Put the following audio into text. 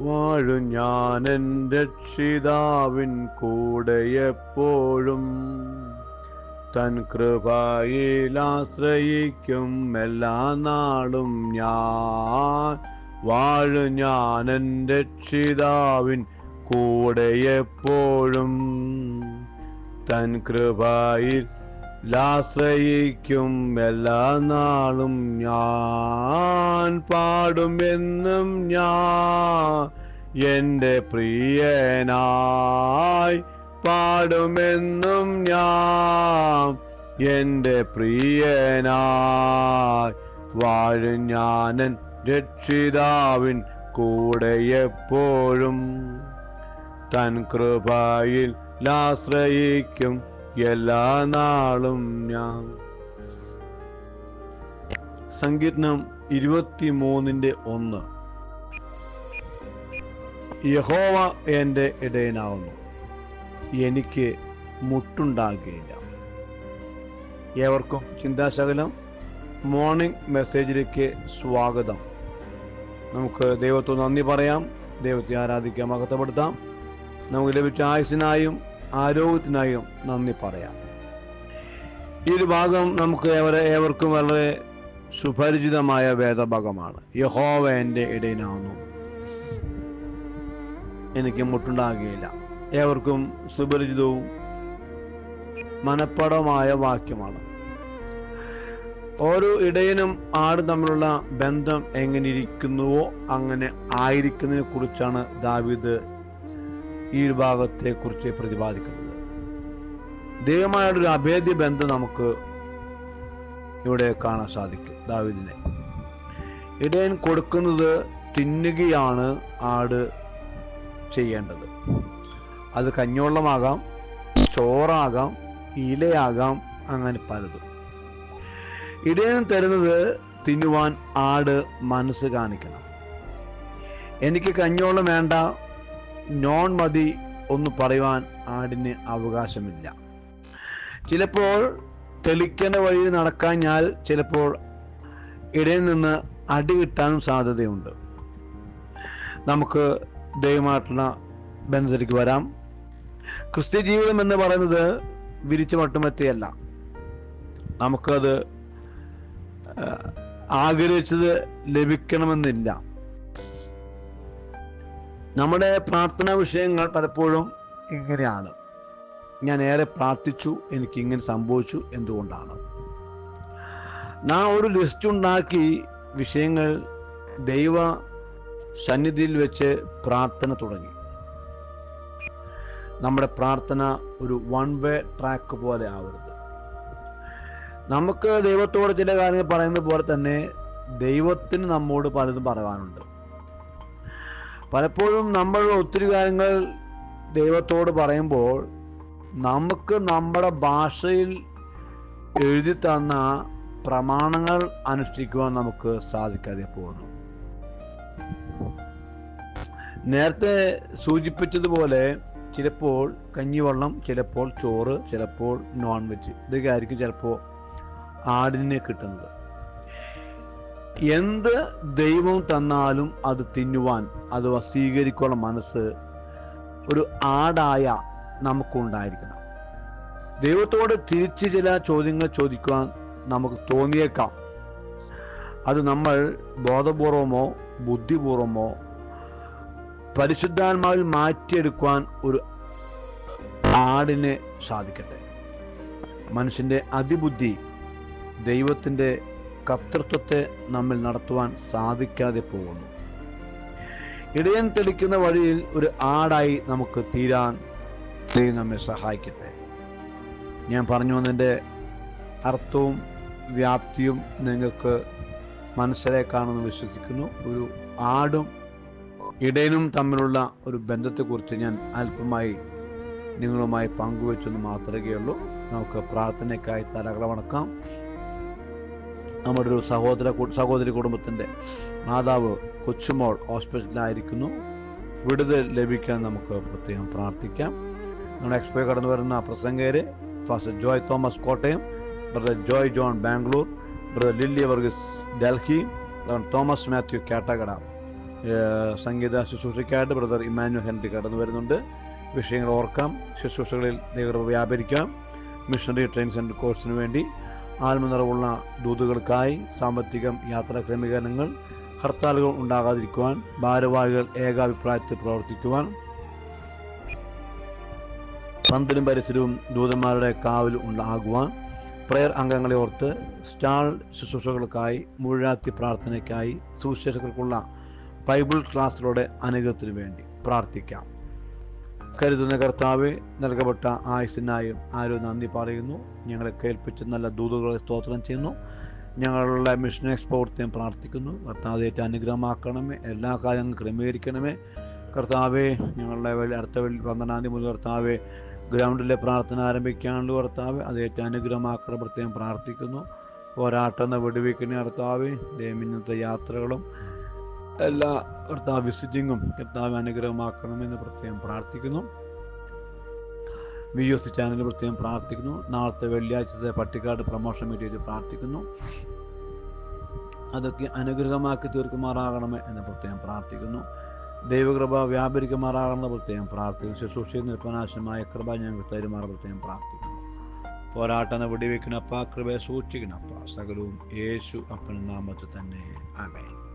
വാഴും ഞാൻ എന്റെ രക്ഷിതാവിൻ കൂടെ എപ്പോഴും. തൻ കൃപയിൽ ആശ്രയിക്കും എല്ലാ നാളും ഞാൻ. വാഴും ഞാൻ എന്റെ രക്ഷിതാവിൻ കൂടെ എപ്പോഴും. തൻ കൃപയിൽ ആശ്രയിക്കും എല്ലാ നാളും ഞാൻ പാടും എന്നും ഞാൻ എന്റെ പ്രിയനായി പാടുമെന്നും ഞാൻ എന്റെ പ്രിയനായി വാഴും ഞാനൻ രക്ഷിതാവിൻ കൂടെ എപ്പോഴും തൻ കൃപയിൽ ആശ്രയിക്കും എല്ലാ നാളും ഞാൻ. സങ്കീർണം ഇരുപത്തി മൂന്നിന്റെ ഒന്ന്. യഹോവ എന്റെ ഇടയനാവുന്നു എനിക്ക് മുട്ടുണ്ടാകുകയില്ല ഏവർക്കും ചിന്താശകലം. മോർണിംഗ് മെസ്സേജിലേക്ക് സ്വാഗതം. നമുക്ക് ദൈവത്തോട് നന്ദി പറയാം. ദൈവത്തെ ആരാധിക്കാം മഹത്വപ്പെടുത്താം. നമുക്ക് ലഭിച്ച ആയുസിനായും ആരോഗ്യത്തിനായും നന്ദി പറയാം. ഈ ഒരു ഭാഗം നമുക്ക് ഏവർക്കും വളരെ സുപരിചിതമായ വേദഭാഗമാണ്. യഹോവ എന്റെ ഇടയിനാവുന്നു എനിക്ക് മുട്ടുണ്ടാകുകയില്ല. ഏവർക്കും സുപരിചിതവും മനപ്പടമായ വാക്യമാണ്. ഓരോ ഇടയനും ആട് തമ്മിലുള്ള ബന്ധം എങ്ങനെ ഇരിക്കുന്നുവോ അങ്ങനെ ആയിരിക്കുന്നതിനെ കുറിച്ചാണ് ദാവീദ് ഈ വിഭാഗത്തെക്കുറിച്ച് കുറിച്ച് പ്രതിപാദിക്കുന്നത്. ദൈവമായുള്ള ഒരു അഭേദ്യ ബന്ധം നമുക്ക് ഇവിടെ കാണാൻ സാധിക്കും ദാവിദിനെ. ഇടയൻ കൊടുക്കുന്നത് തിന്നുകയാണ് ആട് ചെയ്യേണ്ടത്. അത് കഞ്ഞോളമാകാം ചോറാകാം ഇലയാകാം അങ്ങനെ പലതും. ഇടയൻ തരുന്നത് തിന്നുവാൻ ആട് മനസ്സ് കാണിക്കണം. എനിക്ക് കഞ്ഞോളം വേണ്ട നോൺ മതി ഒന്ന് പറയുവാൻ ആടിന് അവകാശമില്ല. ചിലപ്പോൾ തെളിക്കേണ്ട വഴിയിൽ നടക്കാഞ്ഞാൽ ചിലപ്പോൾ ഇടയിൽ നിന്ന് അടി കിട്ടാനും സാധ്യതയുണ്ട്. നമുക്ക് ദൈവമായിട്ടുള്ള ബന്ധത്തിലേക്ക് വരാം. ക്രിസ്ത്യ ജീവിതം എന്ന് പറയുന്നത് വിരിച്ചു മട്ടുമെത്തിയല്ല നമുക്കത് ആഗ്രഹിച്ചത് ലഭിക്കണമെന്നില്ല. നമ്മുടെ പ്രാർത്ഥനാ വിഷയങ്ങൾ പലപ്പോഴും ഇങ്ങനെയാണ്. ഞാൻ ഏറെ പ്രാർത്ഥിച്ചു എനിക്ക് ഇങ്ങനെ സംഭവിച്ചു എന്തുകൊണ്ടാണ്. നാം ഒരു ലിസ്റ്റ് ഉണ്ടാക്കി വിഷയങ്ങൾ ദൈവ സന്നിധിയിൽ വെച്ച് പ്രാർത്ഥന തുടങ്ങി. നമ്മുടെ പ്രാർത്ഥന ഒരു വൺ വേ ട്രാക്ക് പോലെ ആവരുത്. നമുക്ക് ദൈവത്തോട് ചില കാര്യങ്ങൾ പറയുന്നത് പോലെ തന്നെ ദൈവത്തിന് നമ്മോട് പലതും പറയാനുണ്ട്. പലപ്പോഴും നമ്മൾ ഒത്തിരി കാര്യങ്ങൾ ദൈവത്തോട് പറയുമ്പോൾ നമുക്ക് നമ്മുടെ ഭാഷയിൽ എഴുതി തന്ന പ്രമാണങ്ങൾ അനുഷ്ഠിക്കുവാൻ നമുക്ക് സാധിക്കാതെ പോകുന്നു. നേരത്തെ സൂചിപ്പിച്ചതുപോലെ ചിലപ്പോൾ കഞ്ഞിവെള്ളം ചിലപ്പോൾ ചോറ് ചിലപ്പോൾ നോൺ വെജ് ഇതൊക്കെ ആയിരിക്കും ചിലപ്പോൾ ആടിനെ കിട്ടുന്നത്. എന്ത് ദൈവം തന്നാലും അത് തിന്നുവാൻ അഥവാ സ്വീകരിക്കാനുള്ള മനസ്സ് ഒരു ആടായ നമുക്കുണ്ടായിരിക്കണം. ദൈവത്തോട് തിരിച്ച് ചില ചോദ്യങ്ങൾ ചോദിക്കുവാൻ നമുക്ക് തോന്നിയേക്കാം. അത് നമ്മൾ ബോധപൂർവമോ ബുദ്ധിപൂർവമോ പരിശുദ്ധാത്മാവിൽ മാറ്റിയെടുക്കുവാൻ ഒരു ആടിന് സാധിക്കട്ടെ. മനുഷ്യന്റെ അതിബുദ്ധി ദൈവത്തിന്റെ കർത്തൃത്വത്തെ നമ്മിൽ നടത്തുവാൻ സാധിക്കാതെ പോകുന്നു. ഇടയൻ തെളിക്കുന്ന വഴിയിൽ ഒരു ആടായി നമുക്ക് തീരാൻ ദൈവം നമ്മെ സഹായിക്കട്ടെ. ഞാൻ പറഞ്ഞു വന്നതിന്റെ അർത്ഥവും വ്യാപ്തിയും നിങ്ങൾക്ക് മനസ്സിലേക്കാണെന്ന് വിശ്വസിക്കുന്നു. ഒരു ആടും ഇടയനും തമ്മിലുള്ള ഒരു ബന്ധത്തെക്കുറിച്ച് ഞാൻ അല്പമായി നിങ്ങളുമായി പങ്കുവെച്ചെന്ന് മാത്രമേ ഉള്ളൂ. നമുക്ക് പ്രാർത്ഥനയ്ക്കായി തലകള വണക്കാം നമ്മുടെ ഒരു സഹോദര സഹോദരി കുടുംബത്തിന്റെ മാതാവ് കൊച്ചുമോൾ ഹോസ്പിറ്റലിലായിരിക്കുന്നു. വിടുതൽ ലഭിക്കാൻ നമുക്ക് പ്രത്യേകം പ്രാർത്ഥിക്കാം. നമ്മുടെ എക്സ്പോ കടന്നു വരുന്ന പ്രസംഗര് pastor Joy Thomas Kottayam brother Joy John Bangalore brother Lily Varghese Delhi Thomas Mathew Kattakada സംഗീത ശുശ്രൂഷയ്ക്കായിട്ട് ബ്രദർ ഇമാനുവൽ ഹെൻറി കടന്നു വരുന്നുണ്ട്. വിഷയങ്ങൾ ഓർക്കാം ശുശ്രൂഷകളിൽ ദൈവം വ്യാപരിക്കാം. മിഷണറി ട്രെയിൻ സെന്റർ കോഴ്സിന് വേണ്ടി ആത്മനിറവുള്ള ദൂതുകൾക്കായി സാമ്പത്തികം യാത്രാ ക്രമീകരണങ്ങൾ ഹർത്താലുകൾ ഉണ്ടാകാതിരിക്കുവാൻ ഭാരവാഹികൾ ഏകാഭിപ്രായത്തിൽ പ്രവർത്തിക്കുവാൻ പന്തലും പരിസരവും ദൂതന്മാരുടെ കാവൽ ഉണ്ടാകുവാൻ പ്രയർ അംഗങ്ങളെ ഓർത്ത് സ്റ്റാൾ ശുശ്രൂഷകൾക്കായി മുഴുരാത്തി പ്രാർത്ഥനയ്ക്കായി സുവിശേഷകർക്കുള്ള ബൈബിൾ ക്ലാസ്സിലൂടെ അനുഗ്രഹത്തിനു വേണ്ടി പ്രാർത്ഥിക്കാം. കരുതുന്ന കർത്താവെ നൽകപ്പെട്ട ആയുസിനായും ആരോ നന്ദി പറയുന്നു. ഞങ്ങളെ കേൾപ്പിച്ച് നല്ല ദൂതുകളെ സ്തോത്രം ചെയ്യുന്നു. ഞങ്ങളുടെ മിഷൻ എക്സ്പോർട്ടിനെയും പ്രാർത്ഥിക്കുന്നു. കർത്താവ് ഏറ്റ അനുഗ്രഹമാക്കണമേ എല്ലാ കാര്യങ്ങളും ക്രമീകരിക്കണമേ. കർത്താവെ ഞങ്ങളുടെ അടുത്ത വെള്ളി പന്ത്രണ്ടാം തീയതി മുതൽ കർത്താവെ ഗ്രൗണ്ടിലെ പ്രാർത്ഥന ആരംഭിക്കാനുള്ള കർത്താവ് അത് ഏറ്റ അനുഗ്രഹമാക്കണം പ്രത്യേകം പ്രാർത്ഥിക്കുന്നു. പോരാട്ടം വെടിവെക്കുന്ന കർത്താവ് ഇന്നത്തെ യാത്രകളും എല്ലാ കർത്താവ് വിസിറ്റിങ്ങും കർത്താവ് അനുഗ്രഹമാക്കണമെന്ന് പ്രത്യേകം പ്രാർത്ഥിക്കുന്നു. വി എസ് ചാനൽ പ്രത്യേകം പ്രാർത്ഥിക്കുന്നു. നാളത്തെ വെള്ളിയാഴ്ചത്തെ പട്ടിക്കാട് പ്രൊമോഷൻ മീറ്റിംഗ് പ്രാർത്ഥിക്കുന്നു. അതൊക്കെ അനുഗ്രഹമാക്കി തീർക്കുമാറാകണമേ എന്ന് പ്രത്യേകം പ്രാർത്ഥിക്കുന്നു. ദൈവകൃപ വ്യാപരിക്കുമാറാകണമെന്ന് പ്രത്യേകം പ്രാർത്ഥിക്കുന്നു. ശുശ്രൂഷയിൽ നിൽപ്പനാശമായ കൃപ ഞങ്ങൾക്ക് തരുമാറ പ്രത്യേകം പ്രാർത്ഥിക്കുന്നു. പോരാട്ടനെ വെടിവെക്കണപ്പ കൃപയെ സൂക്ഷിക്കണപ്പ. സകലവും യേശു അപ്പൻ നാമത്തിൽ തന്നെ. ആമേൻ.